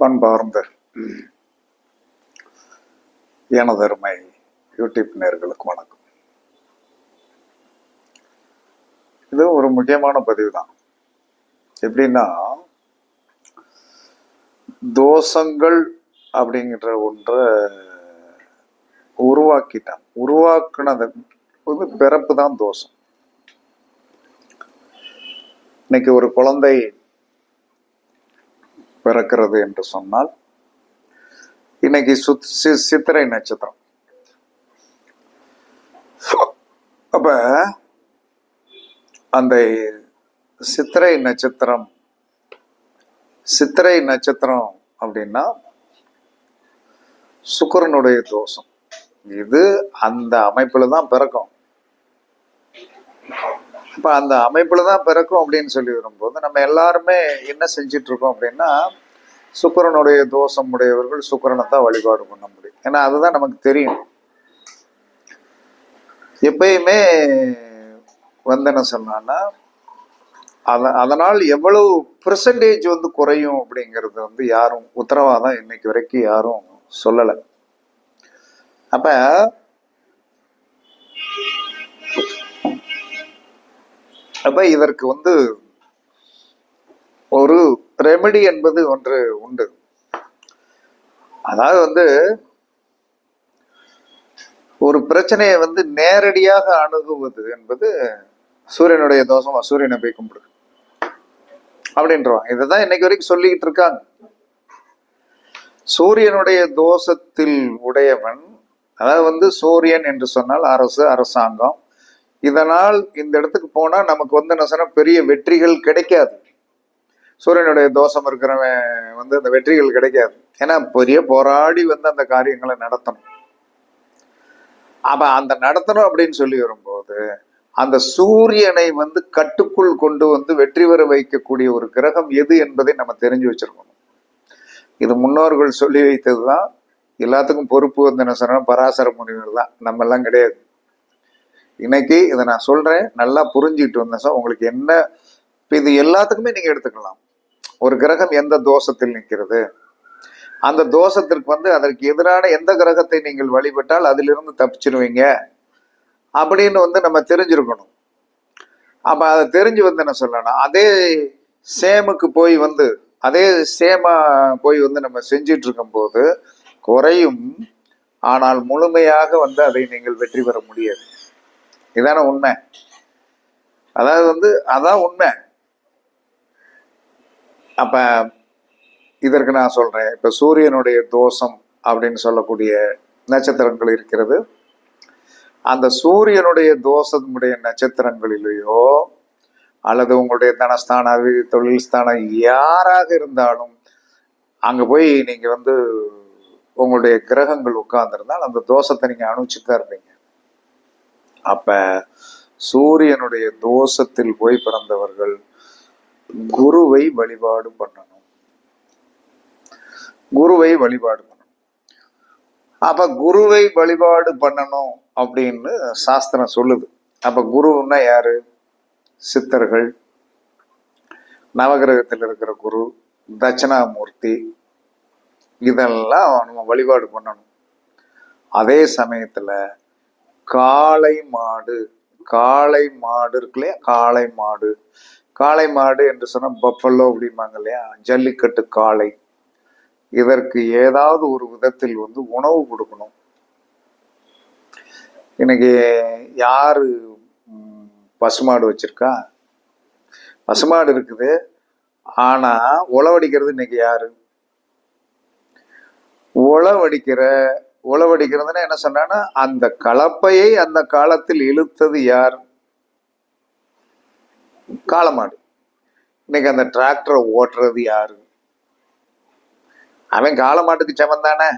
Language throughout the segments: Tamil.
பண்பார்ந்த எனதருமை யூடியூப் நேர்களுக்கு வணக்கம். இது ஒரு முக்கியமான பதிவு தான் எப்படின்னா தோஷங்கள் அப்படிங்கிற ஒன்றை உருவாக்கிட்டான். உருவாக்குனது வந்து பிறப்பு தான் தோஷம். இன்னைக்கு ஒரு குழந்தை பிறக்கிறது என்று சொன்னால் இன்னைக்கு சுத் சி- சித்திரை நட்சத்திரம். அப்ப அந்த சித்திரை நட்சத்திரம் சித்திரை நட்சத்திரம் அப்படின்னா சுக்கரனுடைய தோஷம். இது அந்த அமைப்புல தான் பிறக்கும். இப்ப அந்த அமைப்புல தான் பிறக்கும் அப்படின்னு சொல்லி வரும்போது நம்ம எல்லாருமே என்ன செஞ்சிட்டு இருக்கோம் அப்படின்னா சுக்கரனுடைய தோஷம் உடையவர்கள் சுக்கரனை தான் வழிபாடு பண்ண முடியும். ஏன்னா அதுதான் நமக்கு தெரியும். எப்பயுமே வந்து என்ன சொன்னான்னா அத அதனால் எவ்வளவு பெர்சன்டேஜ் வந்து குறையும் அப்படிங்கிறது வந்து யாரும் உத்தரவாதம் இன்னைக்கு வரைக்கும் யாரும் சொல்லலை. அப்ப அப்போ இதற்கு வந்து ஒரு ரெமெடி என்பது ஒன்று உண்டு. அதாவது வந்து ஒரு பிரச்சனையை வந்து நேரடியாக அணுகுவது என்பது சூரியனுடைய தோஷம் சூரியனை போய் கும்பிடு அப்படின்றவாங்க. இதுதான் இன்னைக்கு வரைக்கும் சொல்லிக்கிட்டு இருக்காங்க. சூரியனுடைய தோஷத்தில் உடையவன் அதாவது வந்து சூரியன் என்று சொன்னால் அரசு அரசாங்கம் இதனால் இந்த இடத்துக்கு போனால் நமக்கு வந்து என்ன சொன்னா பெரிய வெற்றிகள் கிடைக்காது. சூரியனுடைய தோஷம் இருக்கிறவன் வந்து அந்த வெற்றிகள் கிடைக்காது. ஏன்னா பெரிய போராடி வந்து அந்த காரியங்களை நடத்தணும். அப்ப அந்த நடத்தணும் அப்படின்னு சொல்லி வரும்போது அந்த சூரியனை வந்து கட்டுக்குள் கொண்டு வந்து வெற்றி பெற வைக்கக்கூடிய ஒரு கிரகம் எது என்பதை நம்ம தெரிஞ்சு வச்சிருக்கணும். இது முன்னோர்கள் சொல்லி வைத்தது தான் எல்லாத்துக்கும் பொறுப்பு வந்து என்ன சொன்னா பராசர முனிவர் தான் நம்ம எல்லாம் கிடையாது. இன்னைக்கு இதை நான் சொல்றேன் நல்லா புரிஞ்சுக்கிட்டு வந்தேன் சார். உங்களுக்கு என்ன இப்போ இது எல்லாத்துக்குமே நீங்க எடுத்துக்கலாம். ஒரு கிரகம் எந்த தோஷத்தில் நிற்கிறது? அந்த தோஷத்திற்கு வந்து அதற்கு எதிரான எந்த கிரகத்தை நீங்கள் வழிபட்டால் அதிலிருந்து தப்பிச்சிருவீங்க? அப்படின்னு வந்து நம்ம தெரிஞ்சிருக்கணும். அப்ப அதை தெரிஞ்சு வந்து என்ன சொல்லணும் அதே சேமுக்கு போய் வந்து அதே சேமா போய் வந்து நம்ம செஞ்சிட்டு இருக்கும்போது குறையும். ஆனால் முழுமையாக வந்து அதை நீங்கள் வெற்றி பெற முடியாது. இதான உண்மை. அதாவது வந்து அதான் உண்மை. அப்ப இதற்கு நான் சொல்றேன். இப்ப சூரியனுடைய தோஷம் அப்படின்னு சொல்லக்கூடிய நட்சத்திரங்கள் இருக்கிறது. அந்த சூரியனுடைய தோஷத்தினுடைய நட்சத்திரங்களிலேயோ அல்லது உங்களுடைய தனஸ்தான அதி தொழில் ஸ்தானம் யாராக இருந்தாலும் அங்க போய் நீங்கள் வந்து உங்களுடைய கிரகங்கள் உட்கார்ந்துருந்தால் அந்த தோஷத்தை நீங்கள் அனுபவிச்சுட்டு தான் இருப்பீங்க. அப்ப சூரியனுடைய தோஷத்தில் போய் பிறந்தவர்கள் குருவை வழிபாடு பண்ணணும். குருவை வழிபாடு பண்ணணும். அப்ப குருவை வழிபாடு பண்ணணும் அப்படின்னு சாஸ்திரம் சொல்லுது. அப்ப குருன்னா யாரு? சித்தர்கள். நவகிரகத்தில் இருக்கிற குரு தட்சிணாமூர்த்தி இதெல்லாம் நம்ம வழிபாடு பண்ணணும். அதே சமயத்துல காளை மாடு. காளை மாடு இருக்கு இல்லையா காளை மாடு. காளை மாடு என்று சொன்னா பஃபல்லோ அப்படிம்பாங்க இல்லையா? ஜல்லிக்கட்டு காளை. இதற்கு ஏதாவது ஒரு விதத்தில் வந்து உணவு கொடுக்கணும். இன்னைக்கு யாரு பசுமாடு வச்சிருக்கா? பசுமாடு இருக்குது. ஆனா உழவடிக்கிறது இன்னைக்கு யாரு? உழவடிக்கிற உழவடிக்கிறதுன்னு என்ன சொன்னான்னா அந்த கலப்பையை அந்த காலத்தில் இழுத்தது யார்? காலமாடு இன்னைக்கு அந்த டிராக்டரை ஓட்டுறது யாரு? அவன் காலமாட்டுக்கு சமந்தானே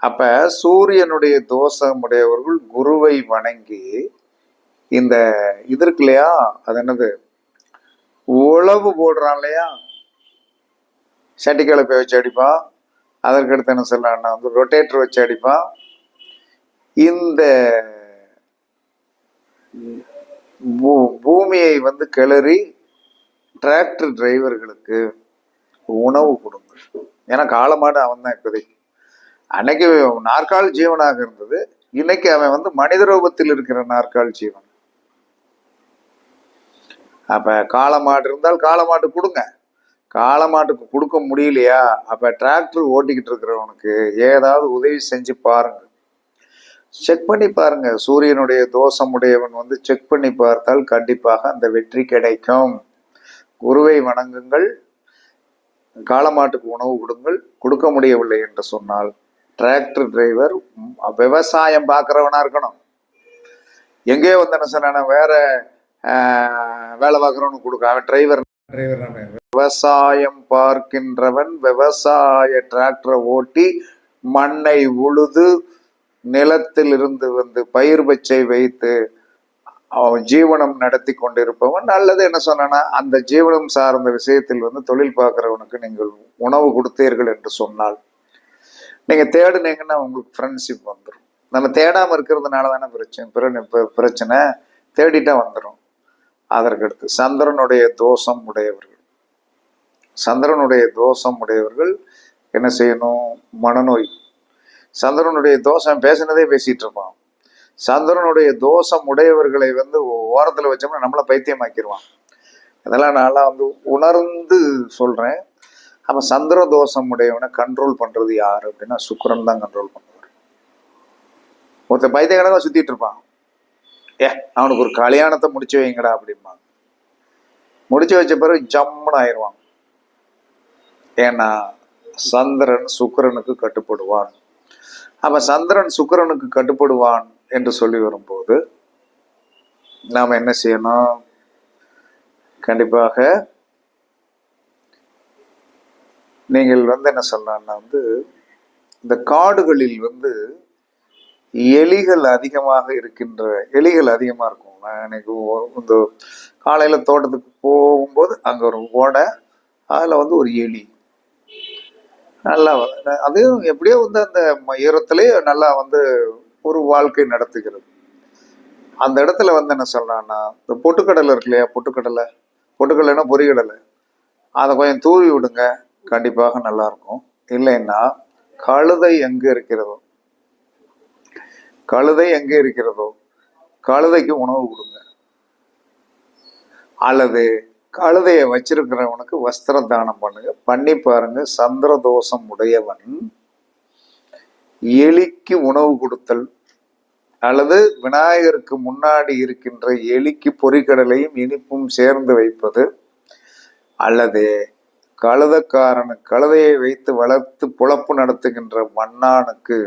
அப்ப சூரியனுடைய தோஷம் உடையவர்கள் குருவை வணங்கி இந்த இது இருக்கு இல்லையா? அது என்னது? உழவு போடுறான் இல்லையா? சட்டிக்கிழப்பை வச்சு அடிப்பான். அதற்கடுத்து என்ன சொல்லலாம்னா வந்து ரொட்டேட்டர் வச்சு அடிப்பான். இந்த பூ- பூமியை வந்து கிளறி டிராக்டர் டிரைவர்களுக்கு உணவு கொடுங்க. ஏன்னா காலமாடு அவன் தான் இப்போதைக்கு. அன்னைக்கு நாற்கால் ஜீவனாக இருந்தது. இன்னைக்கு அவன் வந்து மனித ரூபத்தில் இருக்கிற நாற்கால் ஜீவன். அப்ப காளமாடு இருந்தால் காளமாடு கொடுங்க. காலமாட்டுக்கு கொடுக்க முடியலையா? அப்ப டிராக்டர் ஓட்டிக்கிட்டு இருக்கிறவனுக்கு ஏதாவது உதவி செஞ்சு பாருங்க. செக் பண்ணி பாருங்க. சூரியனுடைய தோஷமுடையவன் வந்து செக் பண்ணி பார்த்தால் கண்டிப்பாக அந்த வெற்றி கிடைக்கும். குருவை வணங்குங்கள். காலமாட்டுக்கு உணவு கொடுங்கள். கொடுக்க முடியவில்லை என்று சொன்னால் டிராக்டர் டிரைவர் விவசாயம் பார்க்குறவனா இருக்கணும். எங்கேயோ வந்து என்ன வேற வேலை பார்க்குறவனுக்கு கொடுக்க அவன் டிரைவர் டிரைவர் விவசாயம் பார்க்கின்றவன் விவசாய டிராக்டரை ஓட்டி மண்ணை உழுது நிலத்தில் இருந்து வந்து பயிர் பச்சை வைத்து அவன் ஜீவனம் நடத்தி கொண்டிருப்பவன். அல்லது என்ன சொன்னா அந்த ஜீவனம் சார்ந்த விஷயத்தில் வந்து தொழில் பார்க்குறவனுக்கு நீங்கள் உணவு கொடுத்தீர்கள் என்று சொன்னால் நீங்கள் தேடுனீங்கன்னா உங்களுக்கு ஃப்ரெண்ட்ஷிப் வந்துடும் நம்ம தேடாமல் இருக்கிறதுனால தானே பிரச்சனை பிற- பிரச்சனை. தேடிட்டா வந்துடும் அதற்கடுத்து சந்திரனுடைய தோஷம் உடையவர்கள். சந்திரனுடைய தோஷம் உடையவர்கள் என்ன செய்யணும்? மனநோய். சந்திரனுடைய தோஷம் பேசினதே பேசிட்டு இருப்பான். சந்திரனுடைய தோஷம் உடையவர்களை வந்து ஓரத்தில் வச்சோம்னா நம்மளை பைத்தியமாக்கிடுவான் அதெல்லாம் நான்லாம் வந்து உணர்ந்து சொல்றேன். அப்ப சந்திர தோஷம் உடையவனை கண்ட்ரோல் பண்றது யாரு அப்படின்னா சுக்கிரன் தான் கண்ட்ரோல் பண்ணுவார். ஒருத்தன் பைத்தியக்கணக்காக சுத்திட்டு இருப்பான். ஏ அவனுக்கு ஒரு கல்யாணத்தை முடிச்சு வைங்கடா அப்படிம்பாங்க முடிச்சு வச்ச பிறகு ஜம்முன்னு ஆயிடுவான். ஏன்னா சந்திரன் சுக்கிரனுக்கு கட்டுப்படுவான். அப்ப சந்திரன் சுக்கிரனுக்கு கட்டுப்படுவான் என்று சொல்லி வரும்போது நாம் என்ன செய்யணும்? கண்டிப்பாக நீங்கள் வந்து என்ன சொல்லலாம்னா வந்து இந்த காடுகளில் வந்து எலிகள் அதிகமாக இருக்கின்ற எலிகள் அதிகமாக இருக்கும். நான் எனக்கு இந்த காலையில் தோட்டத்துக்கு போகும்போது அங்கே ஒரு ஓடை அதில் வந்து ஒரு எலி. நல்லா அதையும் எப்படியோ வந்து அந்த ம- நல்லா வந்து ஒரு வாழ்க்கை நடத்துகிறது. அந்த இடத்துல வந்து என்ன சொல்கிறான்னா இந்த பொட்டுக்கடலை இருக்கு இல்லையா பொட்டுக்கடலை? பொட்டுக்கடலைன்னா பொறிகடலை. அதை கொஞ்சம் தூவி விடுங்க கண்டிப்பாக நல்லாயிருக்கும். இல்லைன்னா கழுதை எங்கே இருக்கிறதோ? கழுதை எங்கே இருக்கிறதோ? கழுதைக்கு உணவு கொடுங்க. அல்லது கழுதையை வச்சிருக்கிறவனுக்கு வஸ்திர தானம் பண்ணுங்க. பண்ணி பாருங்க சந்திர தோஷம் உடையவன் எலிக்கு உணவு கொடுத்தல் அல்லது விநாயகருக்கு முன்னாடி இருக்கின்ற எலிக்கு பொறிக்கடலையும் இனிப்பும் சேர்ந்து வைப்பது அல்லது கழுதக்காரனு கழுதையை வைத்து வளர்த்து புழப்பு நடத்துகின்ற மண்ணானுக்கு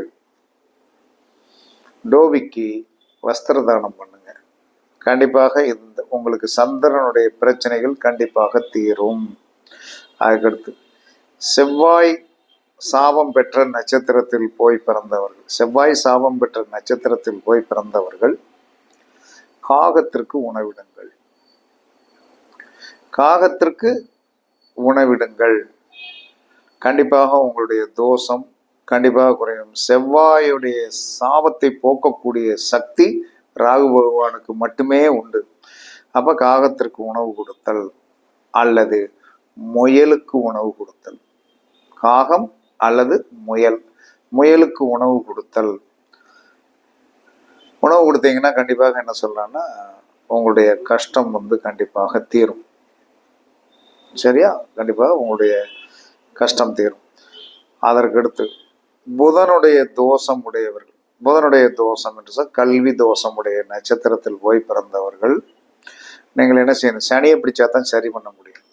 டோபிக்கு வஸ்திர தானம் பண்ணுங்க. கண்டிப்பாக இந்த உங்களுக்கு சந்திரனுடைய பிரச்சனைகள் கண்டிப்பாக தீரும். அதுக்கடுத்து செவ்வாய் சாபம் பெற்ற நட்சத்திரத்தில் போய் பிறந்தவர்கள் செவ்வாய் சாபம் பெற்ற நட்சத்திரத்தில் போய் பிறந்தவர்கள் காகத்திற்கு உணவிடுங்கள். காகத்திற்கு உணவிடுங்கள். கண்டிப்பாக உங்களுடைய தோஷம் கண்டிப்பாக குறையும். செவ்வாயுடைய சாபத்தை போக்கக்கூடிய சக்தி ராகு பகவானுக்கு மட்டுமே உண்டு. அப்ப காகத்திற்கு உணவு கொடுத்தல் அல்லது முயலுக்கு உணவு கொடுத்தல். காகம் அல்லது முயல். முயலுக்கு உணவு கொடுத்தல். உணவு கொடுத்தீங்கன்னா கண்டிப்பாக என்ன சொல்லலாம்னா உங்களுடைய கஷ்டம் வந்து கண்டிப்பாக தீரும். சரியா? கண்டிப்பாக உங்களுடைய கஷ்டம் தீரும். அதற்கடுத்து புதனுடைய தோஷம் உடையவர்கள். புதனுடைய தோஷம் என்று சொல் கல்வி தோஷமுடைய நட்சத்திரத்தில் போய் பிறந்தவர்கள் நீங்கள் என்ன செய்யணும்? சனியை பிடிச்சா தான் சரி பண்ண முடியும்.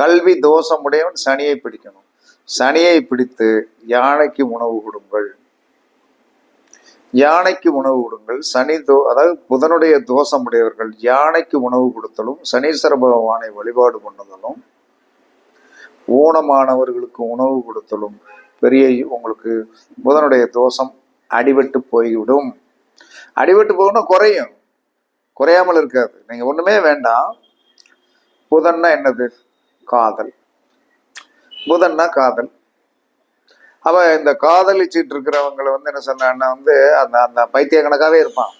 கல்வி தோஷமுடையவன் சனியை பிடிக்கணும். சனியை பிடித்து யானைக்கு உணவு கொடுங்கள். யானைக்கு உணவு கொடுங்கள். சனி தோ அதாவது புதனுடைய தோஷம் உடையவர்கள் யானைக்கு உணவு கொடுத்தலும் சனீஸ்வர பகவானை வழிபாடு பண்ணுதலும் ஊனமானவர்களுக்கு உணவு கொடுத்தலும் பெரிய உங்களுக்கு புதனுடைய தோஷம் அடிபட்டு போய்விடும். அடிபட்டு போகணும் குறையும். குறையாமல் இருக்காது. நீங்க ஒண்ணுமே வேண்டாம். புதன்னா என்னது? காதல். புதன்னா காதல். அவ இந்த காதலிச்சிட்டு இருக்கிறவங்களை வந்து என்ன சொன்னான்னா வந்து அந்த அந்த பைத்திய கணக்காவே இருப்பான்.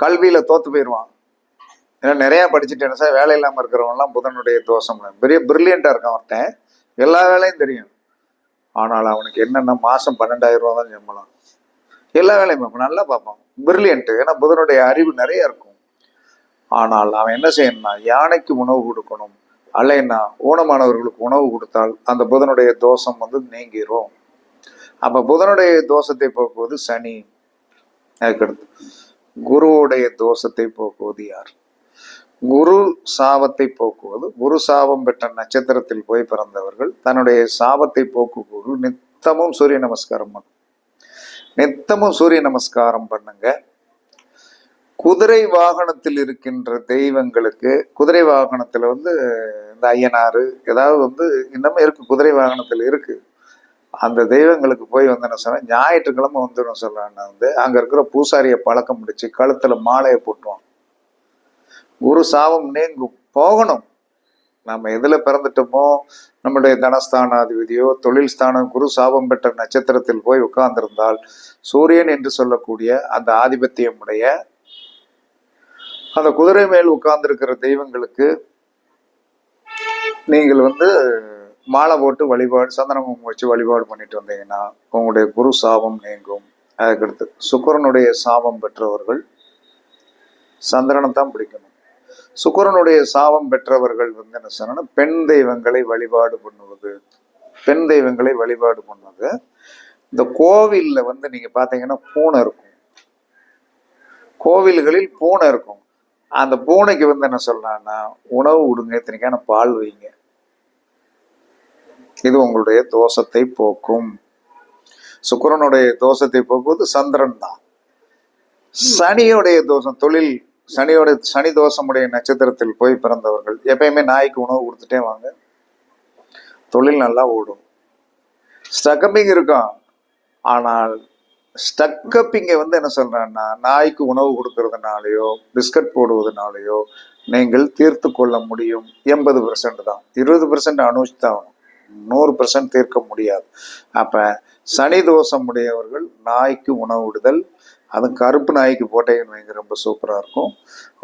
கல்வியில தோத்து போயிடுவான் ஏன்னா நிறைய படிச்சுட்டு என்ன சார் வேலை இல்லாம இருக்கிறவங்கலாம் புதனுடைய தோஷம் பெரிய பிரில்லியண்டா இருக்கான் ஒருத்தன். எல்லா வேலையும் தெரியும். ஆனால் அவனுக்கு என்னென்ன மாதம் பன்னெண்டாயிரம் ரூபா தான் சம்பளம். எல்லா வேலையும் பார்ப்பான். நல்லா பார்ப்பான். பிரில்லியன்ட்டு ஏன்னா புதனுடைய அறிவு நிறைய இருக்கும். ஆனால் அவன் என்ன செய்யணும்னா யானைக்கு உணவு கொடுக்கணும். அல்லைன்னா ஊனமானவர்களுக்கு உணவு கொடுத்தால் அந்த புதனுடைய தோஷம் வந்து நீங்கிரும். அப்போ புதனுடைய தோஷத்தை போக்குவது சனி. அதுக்கடுத்து குருவுடைய தோஷத்தை போக்குவது யார்? குரு சாபத்தை போக்குவது குரு சாபம் பெற்ற நட்சத்திரத்தில் போய் பிறந்தவர்கள் தன்னுடைய சாபத்தை போக்குவது நித்தமும் சூரிய நமஸ்காரம் பண்ணும். நித்தமும் சூரிய நமஸ்காரம் பண்ணுங்க. குதிரை வாகனத்தில் இருக்கின்ற தெய்வங்களுக்கு குதிரை வாகனத்துல வந்து இந்த ஐயனாறு ஏதாவது வந்து இன்னமும் இருக்கு குதிரை வாகனத்தில் இருக்கு. அந்த தெய்வங்களுக்கு போய் வந்து என்ன சொன்னா ஞாயிற்றுக்கிழமை வந்துடும் சொல்றாங்க. வந்து அங்க இருக்கிற பூசாரியை பழக்கம் முடிச்சு கழுத்துல மாலையை போட்டுவான் குரு சாபம் நீங்கும். போகணும். நம்ம எதுல பிறந்துட்டோமோ நம்முடைய தனஸ்தானாதிபதியோ தொழில் ஸ்தானம் குரு சாபம் பெற்ற நட்சத்திரத்தில் போய் உட்கார்ந்திருந்தால் சூரியன் என்று சொல்லக்கூடிய அந்த ஆதிபத்தியம் உடைய அந்த குதிரை மேல் உட்கார்ந்திருக்கிற தெய்வங்களுக்கு நீங்கள் வந்து மாலை போட்டு வழிபாடு சந்தனமும் வச்சு வழிபாடு பண்ணிட்டு வந்தீங்கன்னா உங்களுடைய குரு சாபம் நீங்கும். அதுக்கடுத்து சுக்கரனுடைய சாபம் பெற்றவர்கள் சந்திரனை தான் பிடிக்கணும். சுக்கரனுடைய சாபம் பெற்றவர்கள் வந்து என்ன சொன்னா பெண் தெய்வங்களை வழிபாடு பண்ணுவது பெண் தெய்வங்களை வழிபாடு பண்ணுவது. இந்த கோவில்ல வந்து நீங்க பாத்தீங்கன்னா பூனை இருக்கும். கோவில்களில் பூனை இருக்கும். அந்த பூனைக்கு வந்து என்ன சொல்லலாம்னா உணவு விடுங்க இத்தனைக்கான பால் வைங்க. இது உங்களுடைய தோஷத்தை போக்கும். சுக்கிரனுடைய தோஷத்தை போக்குவது சந்திரன் தான். சனியுடைய தோஷம் தொழில் சனியோட சனி தோஷமுடைய நட்சத்திரத்தில் போய் பிறந்தவர்கள் எப்பயுமே நாய்க்கு உணவு கொடுத்துட்டே வாங்க. தொழில் நல்லா ஓடும். ஸ்டக்கப்பிங் இருக்கும். ஆனால் ஸ்டக்கப்பிங்கை வந்து என்ன சொல்றேன்னா நாய்க்கு உணவு கொடுக்கறதுனாலயோ பிஸ்கட் போடுவதனாலையோ நீங்கள் தீர்த்து கொள்ள முடியும். எண்பது பெர்சன்ட் தான். இருபது பெர்சன்ட் அனுபவிச்சு தான் நூறு பெர்சன்ட் தீர்க்க முடியாது. அப்ப சனி தோஷம் உடையவர்கள் நாய்க்கு உணவு விடுதல் அதுவும் கருப்பு நாய்க்கு போட்டீங்கன்னு வைங்க ரொம்ப சூப்பராக இருக்கும்.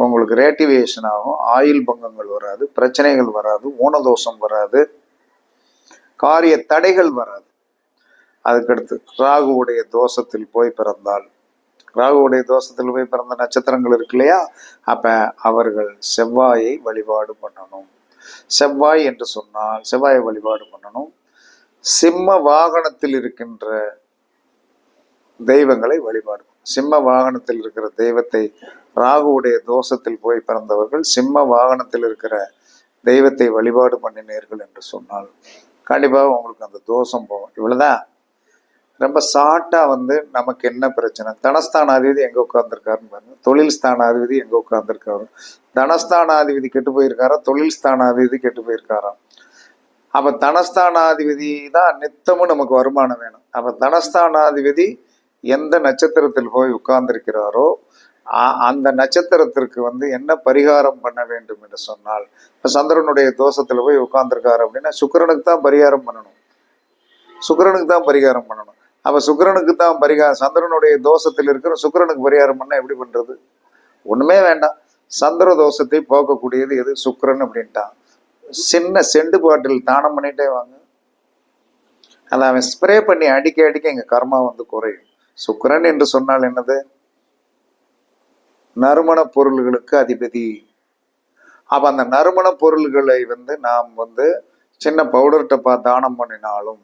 உங்களுக்கு ரேட்டிவேஷன் ஆகும். ஆயுள் பங்கங்கள் வராது பிரச்சனைகள் வராது ஊனதோஷம் வராது காரிய தடைகள் வராது. அதுக்கடுத்து ராகுவுடைய தோஷத்தில் போய் பிறந்தால். ராகுவுடைய தோஷத்தில் போய் பிறந்த நட்சத்திரங்கள் இருக்கு இல்லையா? அப்போ அவர்கள் செவ்வாயை வழிபாடு பண்ணணும். செவ்வாய் என்று சொன்னால் செவ்வாயை வழிபாடு பண்ணணும். சிம்ம வாகனத்தில் இருக்கின்ற தெய்வங்களை வழிபாடு சிம்ம வாகனத்தில் இருக்கிற தெய்வத்தை ராகுவுடைய தோஷத்தில் போய் பிறந்தவர்கள் சிம்ம வாகனத்தில் இருக்கிற தெய்வத்தை வழிபாடு பண்ணினீர்கள் என்று சொன்னால் கண்டிப்பாக உங்களுக்கு அந்த தோஷம் போகும். இவ்வளவுதான். ரொம்ப ஷார்ட்டா வந்து நமக்கு என்ன பிரச்சனை? தனஸ்தானாதிபதி எங்க உட்கார்ந்துருக்காருன்னு பாருங்க. தொழில் ஸ்தானாதிபதி எங்க உட்கார்ந்துருக்காரு. தனஸ்தானாதிபதி கெட்டு போயிருக்காரா? தொழில் ஸ்தானாதிபதி கெட்டு போயிருக்காராம் அப்ப தனஸ்தானாதிபதி தான் நித்தமும் நமக்கு வருமானம் வேணும். அப்ப தனஸ்தானாதிபதி எந்த நட்சத்திரத்தில் போய் உட்கார்ந்திருக்கிறாரோ அந்த நட்சத்திரத்திற்கு வந்து என்ன பரிகாரம் பண்ண வேண்டும் என்று சொன்னால் இப்போ சந்திரனுடைய தோஷத்தில் போய் உட்கார்ந்துருக்காரு அப்படின்னா சுக்கிரனுக்கு தான் பரிகாரம் பண்ணணும். சுக்கிரனுக்கு தான் பரிகாரம் பண்ணணும். அப்போ சுக்கிரனுக்கு தான் பரிகாரம் சந்திரனுடைய தோஷத்தில் இருக்கிற சுக்கிரனுக்கு பரிகாரம் பண்ணால் எப்படி பண்ணுறது ஒன்றுமே வேண்டாம். சந்திர தோஷத்தை போக்கக்கூடியது எது? சுக்கிரன் அப்படின்ட்டான். சின்ன செண்டு பாட்டில் தானம் பண்ணிட்டே வாங்க. அதை அவன் ஸ்ப்ரே பண்ணி அடிக்க அடிக்க எங்கள் கர்மா வந்து குறையும். சுக்கரன் என்று சொன்னால் என்னது? நறுமண பொருள்களுக்கு அதிபதி. அப்ப அந்த நறுமண பொருள்களை வந்து நாம் வந்து சின்ன பவுடர்கிட்ட டப்பா தானம் பண்ணினாலும்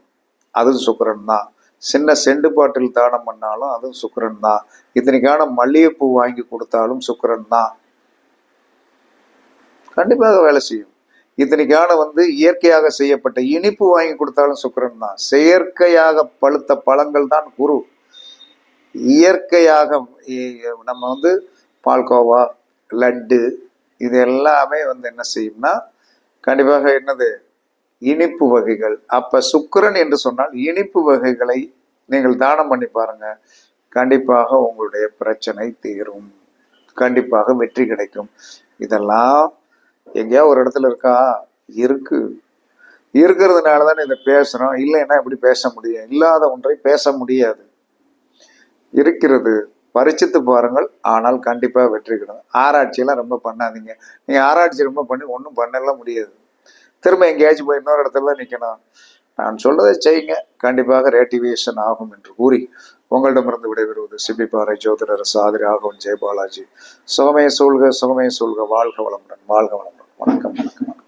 அதுவும் சுக்கரன் தான். சின்ன செண்டு பாட்டில் தானம் பண்ணாலும் அதுவும் சுக்கரன் தான். இத்தனைக்கான மல்லிகைப்பூ வாங்கி கொடுத்தாலும் சுக்கரன் தான். கண்டிப்பாக வேலை செய்யும். இத்தனைக்கான வந்து இயற்கையாக செய்யப்பட்ட இனிப்பு வாங்கி கொடுத்தாலும் சுக்கரன் தான். செயற்கையாக பழுத்த பழங்கள் தான் குரு. இயற்கையாக நம்ம வந்து பால்கோவா லட்டு இது எல்லாமே வந்து என்ன செய்யும்னா கண்டிப்பாக என்னது? இனிப்பு வகைகள். அப்ப சுக்கிரன் என்று சொன்னால் இனிப்பு வகைகளை நீங்கள் தானம் பண்ணி பாருங்க. கண்டிப்பாக உங்களுடைய பிரச்சனை தீரும். கண்டிப்பாக வெற்றி கிடைக்கும். இதெல்லாம் எங்கேயா ஒரு இடத்துல இருக்கா? இருக்கு. இருக்கிறதுனால தானே இதை பேசுறோம். இல்லைன்னா எப்படி பேச முடியும். இல்லாத ஒன்றை பேச முடியாது. இருக்கிறது. பரிச்சித்து பாருங்கள். ஆனால் கண்டிப்பாக வெற்றி கிடைக்கும். ஆராய்ச்சியெல்லாம் ரொம்ப பண்ணாதீங்க. நீங்கள் ஆராய்ச்சி ரொம்ப பண்ணி ஒன்றும் பண்ணலாம் முடியாது. திரும்ப எங்கேயாச்சும் போய் இன்னொரு இடத்துல நிற்கணும் நான் சொல்றதை செய்யுங்க. கண்டிப்பாக ரேட்டிவேஷன் ஆகும் என்று கூறி உங்களிடமிருந்து விடைபெறுவது சிபிபாறை ஜோதிடர் சாதிரி ஆகவன் ஜெயபாலாஜி. சுகமே சூழ்க சுகமே சூழ்க. வாழ்க வளமுடன் வாழ்க வளமுடன். வணக்கம் வணக்கம் வணக்கம்.